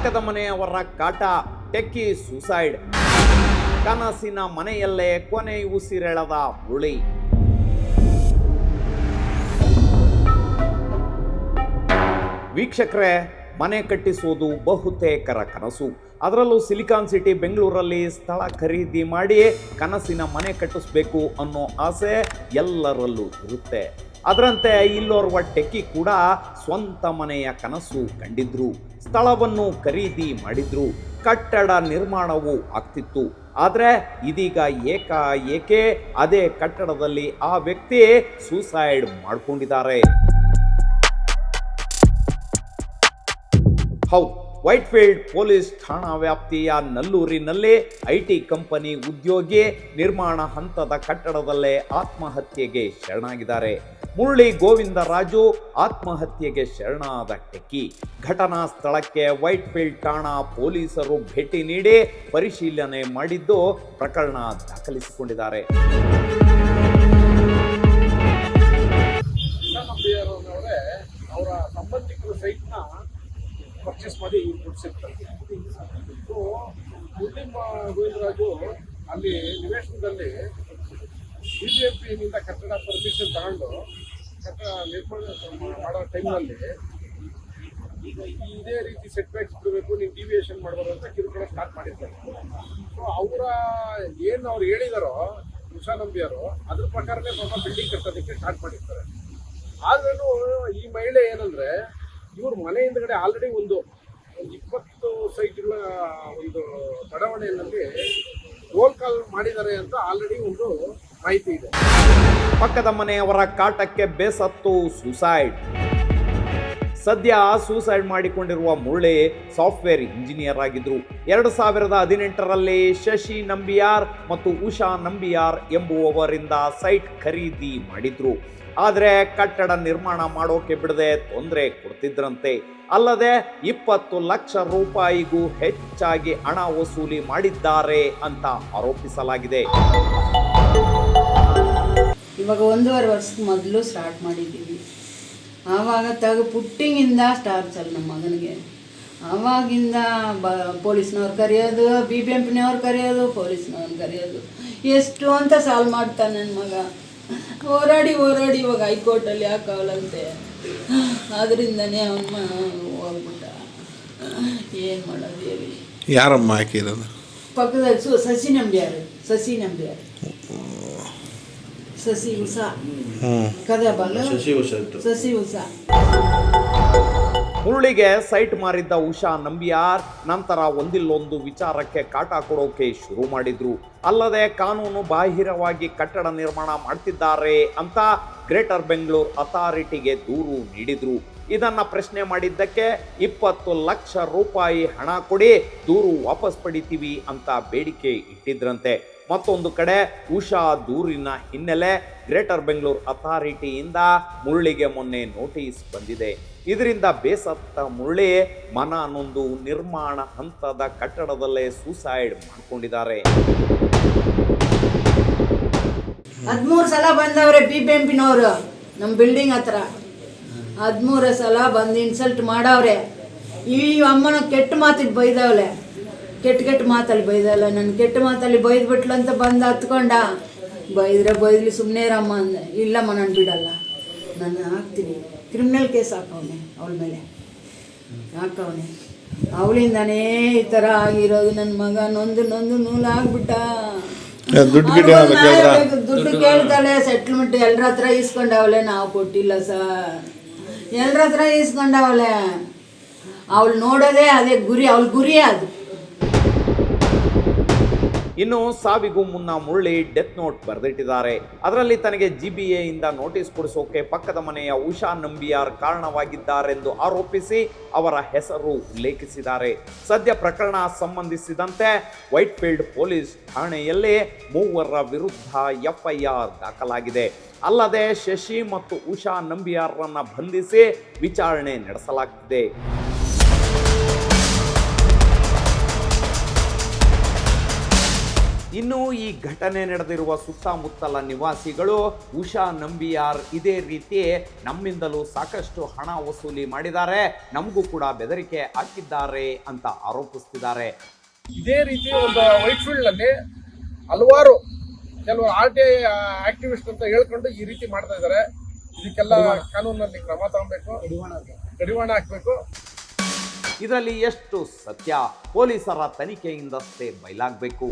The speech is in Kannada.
ಪಕ್ಕದ ಮನೆಯವರ ಕಾಟ, ಟೆಕ್ಕಿ, ಸೂಸೈಡ್. ಕನಸಿನ ಮನೆಯಲ್ಲೇ ಕೊನೆ ಉಸಿರೆಳೆದ ಹುಳಿ. ವೀಕ್ಷಕರೇ, ಮನೆ ಕಟ್ಟಿಸುವುದು ಬಹುತೇಕರ ಕನಸು. ಅದರಲ್ಲೂ ಸಿಲಿಕಾನ್ ಸಿಟಿ ಬೆಂಗಳೂರಲ್ಲಿ ಸ್ಥಳ ಖರೀದಿ ಮಾಡಿ ಕನಸಿನ ಮನೆ ಕಟ್ಟಿಸ್ಬೇಕು ಅನ್ನೋ ಆಸೆ ಎಲ್ಲರಲ್ಲೂ ಇರುತ್ತೆ. ಅದರಂತೆ ಇಲ್ಲೋರ್ವ ಟೆಕ್ಕಿ ಕೂಡ ಸ್ವಂತ ಮನೆಯ ಕನಸು ಕಂಡಿದ್ರು, ಸ್ಥಳವನ್ನು ಖರೀದಿ ಮಾಡಿದ್ರು, ಕಟ್ಟಡ ನಿರ್ಮಾಣವೂ ಆಗ್ತಿತ್ತು. ಆದರೆ ಇದೀಗ ಏಕ ಏಕೆ ಅದೇ ಕಟ್ಟಡದಲ್ಲಿ ಆ ವ್ಯಕ್ತಿ ಸೂಸೈಡ್ ಮಾಡಿಕೊಂಡಿದ್ದಾರೆ. ಹೌದು, ವೈಟ್ಫೀಲ್ಡ್ ಪೊಲೀಸ್ ಠಾಣಾ ವ್ಯಾಪ್ತಿಯ ನಲ್ಲೂರಿನಲ್ಲಿ ಐ ಟಿ ಕಂಪನಿ ಉದ್ಯೋಗಿ ನಿರ್ಮಾಣ ಹಂತದ ಕಟ್ಟಡದಲ್ಲೇ ಆತ್ಮಹತ್ಯೆಗೆ ಶರಣಾಗಿದ್ದಾರೆ. ಮುರಳಿ ಗೋವಿಂದರಾಜು ಆತ್ಮಹತ್ಯೆಗೆ ಶರಣಾದ ಟೆಕ್ಕಿ ಘಟನಾ ಸ್ಥಳಕ್ಕೆ ವೈಟ್ಫೀಲ್ಡ್ ಠಾಣಾ ಪೊಲೀಸರು ಭೇಟಿ ನೀಡಿ ಪರಿಶೀಲನೆ ಮಾಡಿದ್ದು ಪ್ರಕರಣ ದಾಖಲಿಸಿಕೊಂಡಿದ್ದಾರೆ. ಅವರೇ ಗೋವಿಂದರಾಜು ಅಲ್ಲಿ ನಿವೇಶನದಲ್ಲಿ ಬಿ ಜೆ ಪಿನಿಂದ ಕಟ್ಟಡ ಪರ್ಮಿಷನ್ ತಗೊಂಡು ಮಾಡೋ ಟೈಮ್ನಲ್ಲಿ ಇದೇ ರೀತಿ ಸೆಟ್ ಬ್ಯಾಕ್ಸ್ ಬಿಡಬೇಕು ನೀವು ಡಿವಿಯೇಷನ್ ಮಾಡಬಾರ್ದು ಅಂತ ಕಿರುಕುಳ ಸ್ಟಾರ್ಟ್ ಮಾಡಿರ್ತಾರೆ ಸೊ ಅವರ ಏನು ಅವ್ರು ಹೇಳಿದಾರೋ ಉಷಾ ನಂಬಿಯರು ಅದ್ರ ಪ್ರಕಾರನೇ ಸ್ವಲ್ಪ ಬಿಲ್ಡಿಂಗ್ ಕಟ್ಟೋದಕ್ಕೆ ಸ್ಟಾರ್ಟ್ ಮಾಡಿರ್ತಾರೆ ಆದ್ರೂ ಈ ಮಹಿಳೆ ಏನಂದ್ರೆ ಇವ್ರ ಮನೆ ಹಿಂದ್ಗಡೆ ಆಲ್ರೆಡಿ ಒಂದು ಒಂದು ಇಪ್ಪತ್ತು ಸೈಟ್ಗಳ ಒಂದು ಬಡಾವಣೆಯಲ್ಲಿ ರೋಲ್ ಕಾಲ್ ಮಾಡಿದ್ದಾರೆ ಅಂತ ಆಲ್ರೆಡಿ ಒಂದು ಮಾಹಿತಿ ಇದೆ. ಪಕ್ಕದ ಮನೆಯವರ ಕಾಟಕ್ಕೆ ಬೇಸತ್ತು ಸುಸೈಡ್ ಸದ್ಯ ಸೂಸೈಡ್ ಮಾಡಿಕೊಂಡಿರುವ ಮುಳ್ಳೆ ಸಾಫ್ಟ್ವೇರ್ ಇಂಜಿನಿಯರ್ ಆಗಿದ್ರು. ಎರಡು ಸಾವಿರದ ಹದಿನೆಂಟರಲ್ಲಿ ಶಶಿ ನಂಬಿಯಾರ್ ಮತ್ತು ಉಷಾ ನಂಬಿಯಾರ್ ಎಂಬುವವರಿಂದ ಸೈಟ್ ಖರೀದಿ ಮಾಡಿದ್ರು. ಆದರೆ ಕಟ್ಟಡ ನಿರ್ಮಾಣ ಮಾಡೋಕೆ ಬಿಡದೆ ತೊಂದರೆ ಕೊಡ್ತಿದ್ರಂತೆ. ಅಲ್ಲದೆ ಇಪ್ಪತ್ತು ಲಕ್ಷ ರೂಪಾಯಿಗೂ ಹೆಚ್ಚಾಗಿ ಹಣ ವಸೂಲಿ ಮಾಡಿದ್ದಾರೆ ಅಂತ ಆರೋಪಿಸಲಾಗಿದೆ. ಇವಾಗ ಒಂದೂವರೆ ವರ್ಷಕ್ಕೆ ಮೊದಲು ಸ್ಟಾರ್ಟ್ ಮಾಡಿದ್ದೀವಿ. ಆವಾಗ ತಗ ಪುಟ್ಟಿಂಗಿಂದ ಸ್ಟಾರ್ಟ್ ಅಲ್ಲಿ ನಮ್ಮ ಮಗನಿಗೆ. ಆವಾಗಿಂದ ಬ ಪೊಲೀಸ್ನವ್ರು ಕರೆಯೋದು ಬಿ ಬಿ ಎಂ ಪಿನವ್ರು ಕರೆಯೋದು ಪೊಲೀಸ್ನವ್ರು ಕರೆಯೋದು. ಎಷ್ಟು ಅಂತ ಸಾಲ್ವ್ ಮಾಡ್ತಾನೆ ನನ್ನ ಮಗ. ಹೋರಾಡಿ ಹೋರಾಡಿ ಇವಾಗ ಹೈಕೋರ್ಟಲ್ಲಿ ಹಾಕವಲಂತೆ ಅದರಿಂದನೇ ಅವನ ಹೋಗ್ಬಿಟ್ಟ. ಏನು ಮಾಡೋದು ಹೇಳಿ. ಯಾರಮ್ಮ ಹಾಕಿರೋದು? ಪಕ್ಕದಲ್ಲಿ ಸು ಸಸಿ ನಂಬಿಯಾರು ಸಸಿ ನಂಬ್ಯಾರು. ಸಸಿ ಉಷ ಹ್ಞೂ ಕದ ಬಲ್ಲ? ಸಸಿ ಉಸ ಮುರುಳಿಗೆ ಸೈಟ್ ಮಾರಿದ್ದ ಉಷಾ ನಂಬಿಯಾರ್ ನಂತರ ಒಂದಿಲ್ಲೊಂದು ವಿಚಾರಕ್ಕೆ ಕಾಟ ಕೊಡೋಕೆ ಶುರು ಮಾಡಿದ್ರು. ಅಲ್ಲದೆ ಕಾನೂನು ಬಾಹಿರವಾಗಿ ಕಟ್ಟಡ ನಿರ್ಮಾಣ ಮಾಡ್ತಿದ್ದಾರೆ ಅಂತ ಗ್ರೇಟರ್ ಬೆಂಗಳೂರು ಅಥಾರಿಟಿಗೆ ದೂರು ನೀಡಿದ್ರು. ಇದನ್ನ ಪ್ರಶ್ನೆ ಮಾಡಿದ್ದಕ್ಕೆ ಇಪ್ಪತ್ತು ಲಕ್ಷ ರೂಪಾಯಿ ಹಣ ಕೊಡಿ ದೂರು ವಾಪಸ್ ಪಡಿತೀವಿ ಅಂತ ಬೇಡಿಕೆ ಇಟ್ಟಿದ್ರಂತೆ. ಮತ್ತೊಂದು ಕಡೆ ಉಷಾ ದೂರಿನ ಹಿನ್ನೆಲೆ ಗ್ರೇಟರ್ ಬೆಂಗಳೂರು ಅಥಾರಿಟಿಯಿಂದ ಮುರಳಿಗೆ ಮೊನ್ನೆ ನೋಟಿಸ್ ಬಂದಿದೆ. ಇದರಿಂದ ಬೇಸತ್ತ ಮುರಳಿ ಮನ ನೊಂದು ನಿರ್ಮಾಣ ಹಂತದ ಕಟ್ಟಡದಲ್ಲೇ ಸೂಸೈಡ್ ಮಾಡಿಕೊಂಡಿದ್ದಾರೆ. ಹದಿಮೂರು ಸಲ ಬಂದವ್ರೆ ಬಿ ಬಿ ಎಂ ಪಿನವರು ನಮ್ಮ ಬಿಲ್ಡಿಂಗ್ ಹತ್ರ. ಹದಿಮೂರು ಸಲ ಬಂದು ಇನ್ಸಲ್ಟ್ ಮಾಡವ್ರೆ. ಈ ಅಮ್ಮನ ಕೆಟ್ಟ ಮಾತಿಗೆ ಬೈದವಳೆ. ಕೆಟ್ಟ ಕೆಟ್ಟ ಮಾತಲ್ಲಿ ಬೈದಲ್ಲ ನನ್ನ ಕೆಟ್ಟ ಮಾತಲ್ಲಿ ಬೈದ್ಬಿಟ್ಲು ಅಂತ ಬಂದು ಹತ್ಕೊಂಡ? ಬೈದ್ರೆ ಬೈದ್ಲಿ ಸುಮ್ಮನೆ ರಮ್ಮ ಅಂದೆ. ಇಲ್ಲಮ್ಮ ನಾನು ಬಿಡಲ್ಲ. ನಾನು ಹಾಕ್ತೀನಿ. ಕ್ರಿಮಿನಲ್ ಕೇಸ್ ಹಾಕವನೆ ಅವಳ ಮೇಲೆ. ಹಾಕವನೆ. ಅವಳಿಂದನೇ ಈ ಥರ ಆಗಿರೋದು. ನನ್ನ ಮಗ ನೊಂದು ನೊಂದು ನೂಲಾಗ್ಬಿಟ್ಟ ಆಗ್ಬಿಟ್ಟ. ದುಡ್ಡು ಕೇಳ್ತಾಳೆ? ಸೆಟ್ಲ್ಮೆಂಟ್ ಎಲ್ಲರ ಹತ್ರ ಇಸ್ಕೊಂಡವಳೆ ನಾವು ಕೊಟ್ಟಿಲ್ಲ ಸರ್. ಎಲ್ಲರ ಹತ್ರ ಇಸ್ಕೊಂಡವಳೆ ಅವಳು ನೋಡೋದೇ ಅದೇ ಗುರಿ ಅವಳ ಗುರಿ ಅದು. ಇನ್ನು ಸಾವಿಗೂ ಮುನ್ನ ಮುರಳಿ ಡೆತ್ ನೋಟ್ ಬರೆದಿಟ್ಟಿದ್ದಾರೆ. ಅದರಲ್ಲಿ ತನಗೆ ಜಿ ಬಿ ಎಯಿಂದ ನೋಟಿಸ್ ಕೊಡಿಸೋಕೆ ಪಕ್ಕದ ಮನೆಯ ಉಷಾ ನಂಬಿಯಾರ್ ಕಾರಣವಾಗಿದ್ದಾರೆಂದು ಆರೋಪಿಸಿ ಅವರ ಹೆಸರು ಉಲ್ಲೇಖಿಸಿದ್ದಾರೆ. ಸದ್ಯ ಪ್ರಕರಣ ಸಂಬಂಧಿಸಿದಂತೆ ವೈಟ್ ಫೀಲ್ಡ್ ಪೊಲೀಸ್ ಠಾಣೆಯಲ್ಲಿ ಮೂವರ ವಿರುದ್ಧ ಎಫ್ಐಆರ್ ದಾಖಲಾಗಿದೆ. ಅಲ್ಲದೆ ಶಶಿ ಮತ್ತು ಉಷಾ ನಂಬಿಯಾರ್ರನ್ನ ಬಂಧಿಸಿ ವಿಚಾರಣೆ ನಡೆಸಲಾಗ್ತಿದೆ. ಇನ್ನು ಈ ಘಟನೆ ನಡೆದಿರುವ ಸುತ್ತಮುತ್ತಲ ನಿವಾಸಿಗಳು ಉಷಾ ನಂಬಿಯಾರ್ ಇದೇ ರೀತಿ ನಮ್ಮಿಂದಲೂ ಸಾಕಷ್ಟು ಹಣ ವಸೂಲಿ ಮಾಡಿದ್ದಾರೆ. ನಮಗೂ ಕೂಡ ಬೆದರಿಕೆ ಹಾಕಿದ್ದಾರೆ ಅಂತ ಆರೋಪಿಸ್ತಿದ್ದಾರೆ. ಇದೇ ರೀತಿ ಒಂದು ವೈಟ್ ಫೀಲ್ಡ್ನಲ್ಲಿ ಹಲವಾರು ಕೆಲವು ಆರ್ ಟಿ ಐ ಆಕ್ಟಿವಿಸ್ಟ್ ಅಂತ ಹೇಳ್ಕೊಂಡು ಈ ರೀತಿ ಮಾಡ್ತಾ ಇದ್ದಾರೆ. ಇದಕ್ಕೆಲ್ಲ ಕಾನೂನಲ್ಲಿ ಕ್ರಮ ತಗೊಬೇಕು. ಕಡಿವಾಣ ಹಾಕ್ಬೇಕು. ಇದರಲ್ಲಿ ಎಷ್ಟು ಸತ್ಯ? ಪೊಲೀಸರ ತನಿಖೆಯಿಂದಷ್ಟೇ ಬಯಲಾಗಬೇಕು.